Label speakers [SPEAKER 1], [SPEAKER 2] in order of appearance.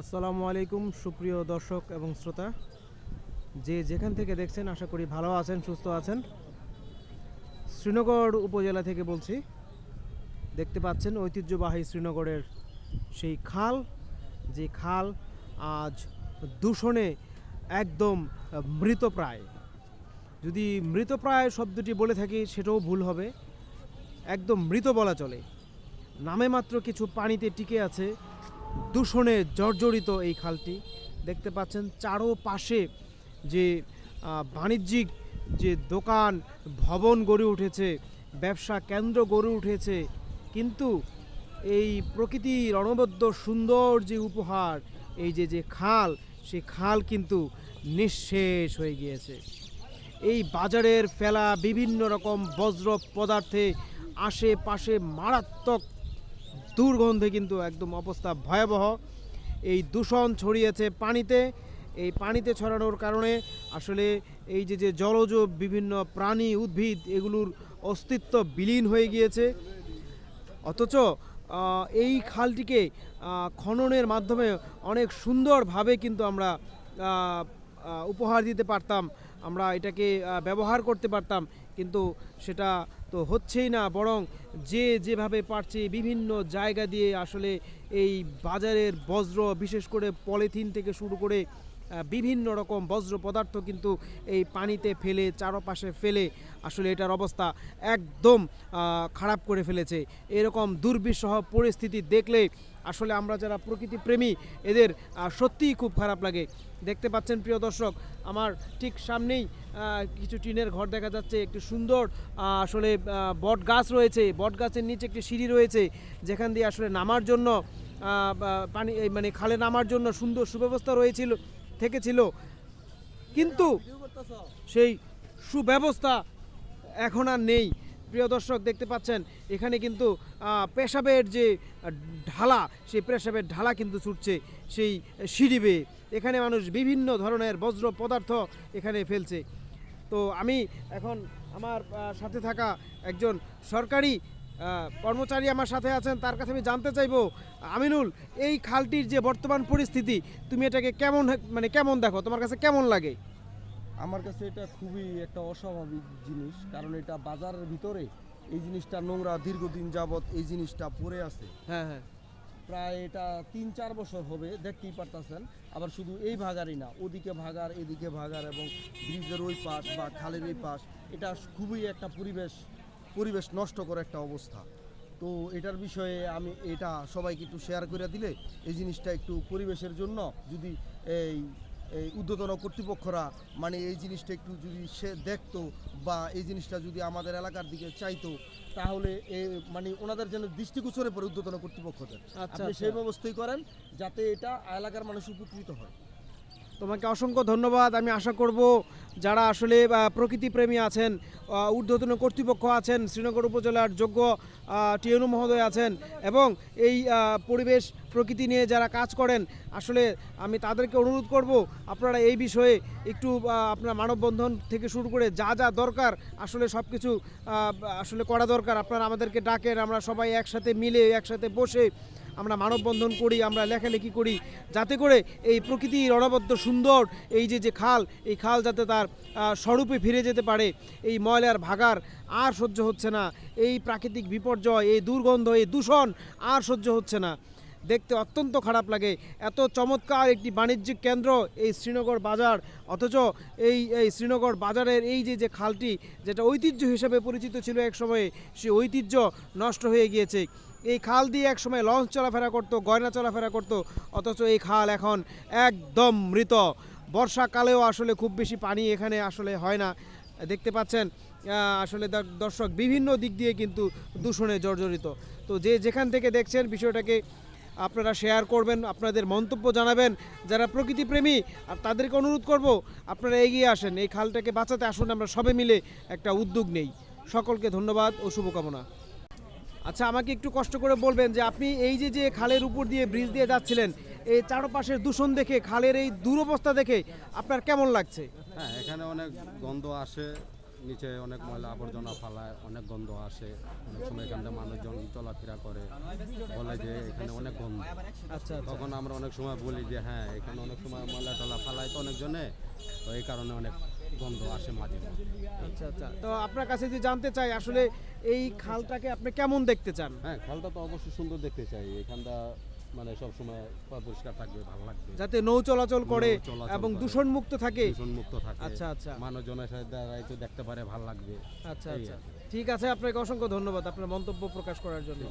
[SPEAKER 1] আসসালামু আলাইকুম, সুপ্রিয় দর্শক এবং শ্রোতা। যে যেখান থেকে দেখছেন, আশা করি ভালো আছেন, সুস্থ আছেন। শ্রীনগর উপজেলা থেকে বলছি, দেখতে পাচ্ছেন ঐতিহ্যবাহী শ্রীনগরের সেই খাল। যে খাল আজ দূষণে একদম মৃতপ্রায়। যদি মৃতপ্রায় শব্দটি বলে থাকি, সেটাও ভুল হবে। একদম মৃত বলা চলে। নামে মাত্র কিছু পানিতে টিকে আছে দূষণে জর্জরিত এই খালটি। দেখতে পাচ্ছেন চারো পাশে যে বাণিজ্যিক যে দোকান, ভবন গড়ে উঠেছে, ব্যবসা কেন্দ্র গড়ে উঠেছে, কিন্তু এই প্রকৃতির অনবদ্য সুন্দর যে উপহার, এই যে যে খাল সেই খাল কিন্তু নিঃশেষ হয়ে গিয়েছে। এই বাজারের ফেলা বিভিন্ন রকম বজ্র পদার্থে আশেপাশে মারাত্মক দুর্গন্ধে কিন্তু একদম অবস্থা ভয়াবহ। এই দূষণ ছড়িয়েছে পানিতে। এই পানিতে ছড়ানোর কারণে আসলে এই যে যে জলজ বিভিন্ন প্রাণী, উদ্ভিদ, এগুলোর অস্তিত্ব বিলীন হয়ে গিয়েছে। অথচ এই খালটিকে খননের মাধ্যমে অনেক সুন্দরভাবে কিন্তু আমরা উপহার দিতে পারতাম। আমরা এটাকে ব্যবহার করতে পারতাম, কিন্তু সেটা তো হচ্ছেই না। বরং যে যেভাবে পারছে বিভিন্ন জায়গা দিয়ে আসলে এই বাজারের বজ্র, বিশেষ করে পলিথিন থেকে শুরু করে বিভিন্ন রকম বজ্র পদার্থ কিন্তু এই পানিতে ফেলে, চারপাশে ফেলে আসলে এটার অবস্থা একদম খারাপ করে ফেলেছে। এরকম দুর্বিষহ পরিস্থিতি দেখলে আসলে আমরা যারা প্রকৃতি প্রেমী, এদের সত্যিই খুব খারাপ লাগে। দেখতে পাচ্ছেন প্রিয় দর্শক, আমার ঠিক সামনেই কিছু টিনের ঘর দেখা যাচ্ছে, একটি সুন্দর আসলে বট গাছ রয়েছে। বট গাছের নিচে একটি সিঁড়ি রয়েছে, যেখান দিয়ে আসলে নামার জন্য পানি মানে খালে নামার জন্য সুন্দর সুব্যবস্থা রয়েছিল। থেকেছিল। কিন্তু সেই সুব্যবস্থা এখন আর নেই। প্রিয় দর্শক, দেখতে পাচ্ছেন, এখানে কিন্তু পেশাবের যে ঢালা, সেই পেশাবের ঢালা কিন্তু ছুটছে সেই সিঁড়ি বেয়ে। এখানে মানুষ বিভিন্ন ধরনের বজ্র পদার্থ এখানে ফেলছে। তো আমি এখন আমার সাথে থাকা একজন সরকারি কর্মচারী আমার সাথে আছেন তার কাছে আমি জানতে চাইব আমিনুল এই খালটির যে বর্তমান পরিস্থিতি তুমি এটাকে কেমন মানে কেমন দেখো? তোমার কাছে কেমন লাগে?
[SPEAKER 2] আমার কাছে এটা খুবই একটা অস্বাভাবিক জিনিস কারণ এটা বাজারের ভিতরে এই জিনিসটা নোংরা দীর্ঘদিন যাবত এই জিনিসটা পড়ে আছে।
[SPEAKER 1] হ্যাঁ হ্যাঁ।
[SPEAKER 2] প্রায় এটা তিন চার বছর হবে দেখতেই পারতেছেন। আবার শুধু এই ভাগারই না ওদিকে ভাগার এদিকে ভাগার এবং ব্রিজের ওই পাশ বা খালের এই পাশ এটা খুবই একটা পরিবেশ পরিবেশ নষ্ট করে একটা অবস্থা। তো এটার বিষয়ে আমি এটা সবাইকে একটু শেয়ার করে দিলে এই জিনিসটা একটু পরিবেশের জন্য যদি এই এই ঊর্ধ্বতন কর্তৃপক্ষরা মানে এই জিনিসটা একটু যদি সে দেখতো বা এই জিনিসটা যদি আমাদের এলাকার দিকে চাইতো তাহলে এ মানে ওনাদের যেন দৃষ্টিগোচরে পড়ে ঊর্ধ্বতন কর্তৃপক্ষদের
[SPEAKER 1] আচ্ছা,
[SPEAKER 2] আপনি
[SPEAKER 1] আচ্ছা।
[SPEAKER 2] সেই ব্যবস্থাই করেন যাতে এটা এলাকার মানুষ উপকৃত হয়।
[SPEAKER 1] তোমাকে অসংখ্য ধন্যবাদ। আমি আশা করব যারা আসলে প্রকৃতিপ্রেমী আছেন ঊর্ধ্বতন কর্তৃপক্ষ আছেন, শ্রীনগর উপজেলার যোগ্য টিএনু মহোদয় আছেন এবং এই পরিবেশ, প্রকৃতি নিয়ে যারা কাজ করেন, আসলে আমি তাদেরকে অনুরোধ করব, আপনারা এই বিষয়ে একটু আপনার মানববন্ধন থেকে শুরু করে যা যা দরকার, আসলে সব কিছু আসলে করা দরকার। আপনারা আমাদেরকে ডাকেন, আমরা সবাই একসাথে মিলে, একসাথে বসে আমরা মানববন্ধন করি, আমরা লেখালেখি করি, যাতে করে এই প্রকৃতির অনবদ্য সুন্দর, এই যে যে খাল, এই খাল যাতে তার স্বরূপে ফিরে যেতে পারে, এই ময়লার ভাগার আর সহ্য হচ্ছে না, এই প্রাকৃতিক বিপর্যয়, এই দুর্গন্ধ, এই দূষণ আর সহ্য হচ্ছে না। দেখতে অত্যন্ত খারাপ লাগে, এত চমৎকার একটি বাণিজ্যিক কেন্দ্র এই শ্রীনগর বাজার, অথচ এই এই শ্রীনগর বাজারের এই যে যে খালটি, যেটা ঐতিহ্য হিসেবে পরিচিত ছিল এক সময়ে, সেই ঐতিহ্য নষ্ট হয়ে গিয়েছে। এই খাল দিয়ে এক সময় লঞ্চ চলাফেরা করতো, গয়না চলাফেরা করতো, অথচ এই খাল এখন একদম মৃত। বর্ষাকালেও আসলে খুব বেশি পানি এখানে আসলে হয় না। দেখতে পাচ্ছেন আসলে দর- দর্শক বিভিন্ন দিক দিয়ে কিন্তু দূষণে জর্জরিত। তো যে যেখান থেকে দেখছেন বিষয়টাকে আপনারা শেয়ার করবেন, আপনাদের মন্তব্য জানাবেন। যারা প্রকৃতিপ্রেমী, আর তাদেরকে অনুরোধ করব, আপনারা এগিয়ে আসেন। এই খালটাকে বাঁচাতে আসুন, আমরা সবে মিলে একটা উদ্যোগ নেই। সকলকে ধন্যবাদ ও শুভকামনা। আচ্ছা আমাকে একটু কষ্ট করে বলবেন যে আপনি এই যে যে খালের উপর দিয়ে ব্রিজ দিয়ে যাচ্ছিলেন এই চারপাশের দূষণ দেখে খালের এই দুরবস্থা দেখে আপনার কেমন লাগছে?
[SPEAKER 3] হ্যাঁ এখানে অনেক গন্ধ আসে নিচে অনেক ময়লা আবর্জনা ফালায় অনেক গন্ধ আসে। অনেক সময় এখানে মানুষজন চলাফেরা করে বলে যে এখানে অনেক গন্ধ।
[SPEAKER 1] আচ্ছা আচ্ছা।
[SPEAKER 3] তখন আমরা অনেক সময় বলি যে হ্যাঁ এখানে অনেক সময় ময়লা টলা ফালায় তো অনেকজনে তো এই কারণে অনেক গন্ধ আসে মাঝে।
[SPEAKER 1] আচ্ছা আচ্ছা। তো আপনার কাছে যদি জানতে চাই আসলে এই খালটাকে আপনি কেমন দেখতে চান?
[SPEAKER 3] হ্যাঁ খালটা তো অবশ্যই সুন্দর দেখতে চাই। এখানটা মানে সব সময় পরিষ্কার থাকবে ভালো লাগবে।
[SPEAKER 1] যাতে নৌ চলাচল করে এবং দূষণ মুক্ত থাকে।
[SPEAKER 3] দূষণ মুক্ত থাকে।
[SPEAKER 1] আচ্ছা, আচ্ছা।
[SPEAKER 3] মানুষজনের সাথে দাঁড়াই তো দেখতে পারে ভালো লাগবে।
[SPEAKER 1] আচ্ছা আচ্ছা। ঠিক আছে আপনাকে অসংখ্য ধন্যবাদ আপনার মন্তব্য প্রকাশ করার জন্য।